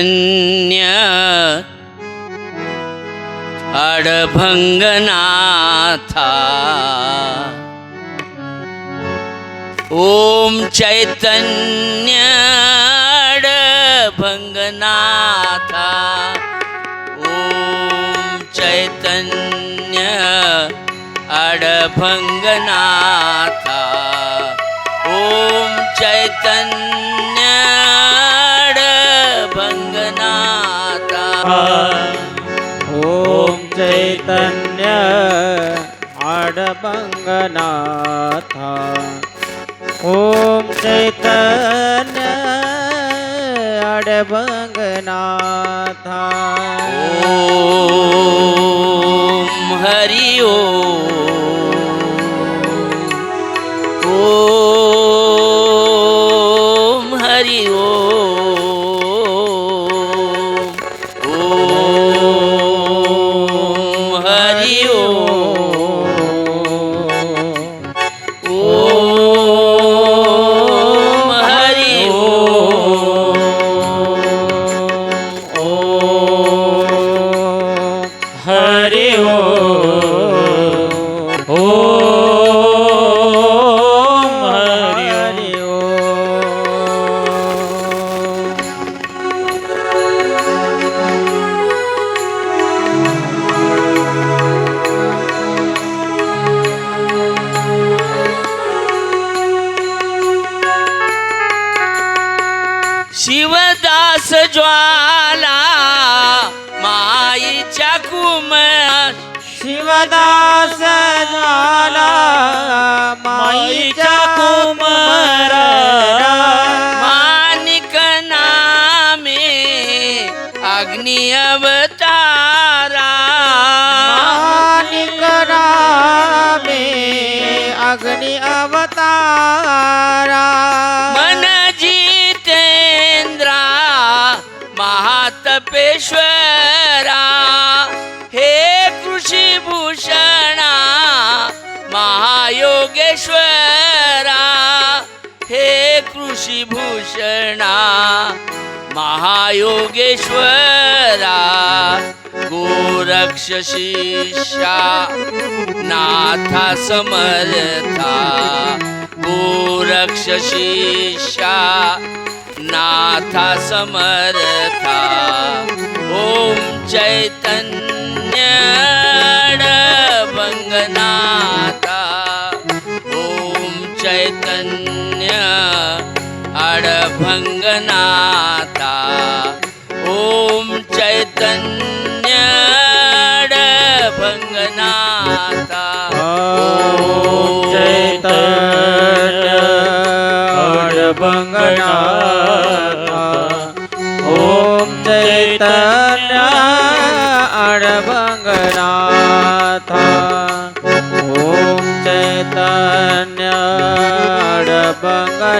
अन्य अडभंगनाथा। ओम चैतन्य अडभंगनाथा। ओम चैतन्य अडभंगनाथा। ओम चैतन्य आडबङ्गनाथ ॐ चैतन्य आडबङ्गनाथ ओम हरि ओम हरि ओम शिवदास ज्वाला माईच्या कुम शिवदास ज्वाला महातपेश्वरा हे कृषी भूषणा महायोगेश्वरा, हे कृषी भूषणा महायोगेश्वरा गोरक्ष शिष्या नाथा समर्था गोरक्ष नाथा समर्था। चैतन्य अडभंगनाथा ओम चैतन्य अडभंगनाथा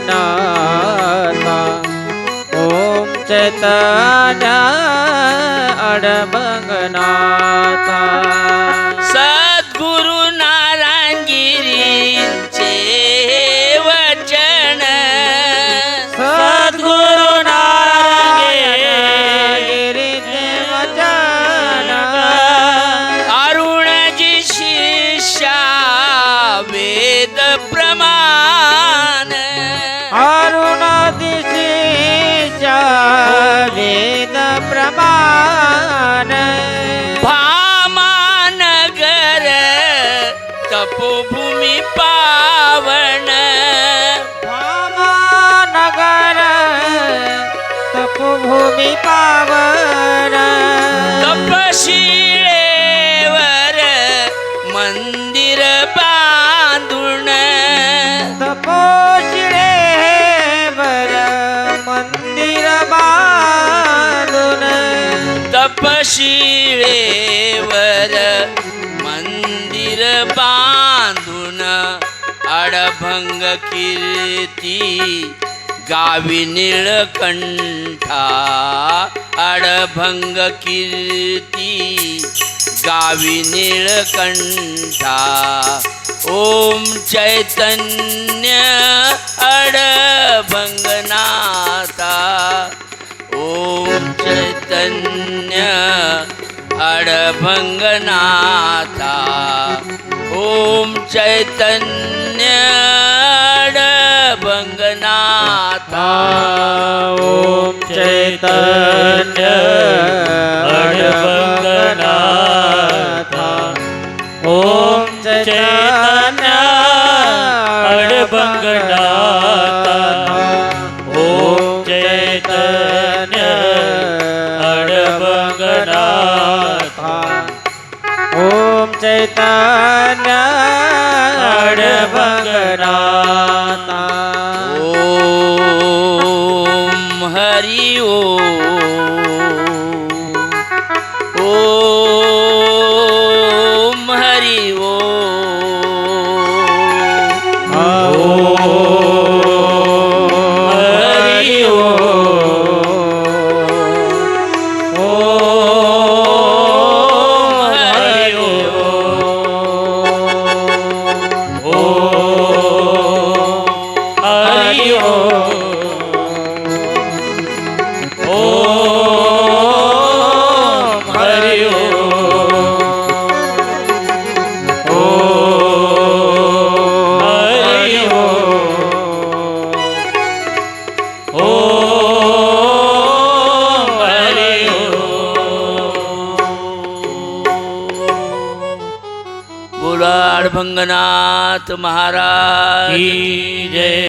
નાતા ઓમ ચેતન અડબંગનાથ प्रमाण भामानगर तपोभूमी पावन। नगर तपोभूमी पावन। तपशिळेवर पशिळेवर मंदिर बांधून अडभंग कीर्ती गावी निळकंठा अडभंग कीर्ती गावी निळकंठा. ओम चैतन्य अडभंगनाथा ओम चैतन्य भंगनाथा ओम चैतन्य भंगनाथा ओम चैतन्य তা ભંગનાથ મહારાજ જય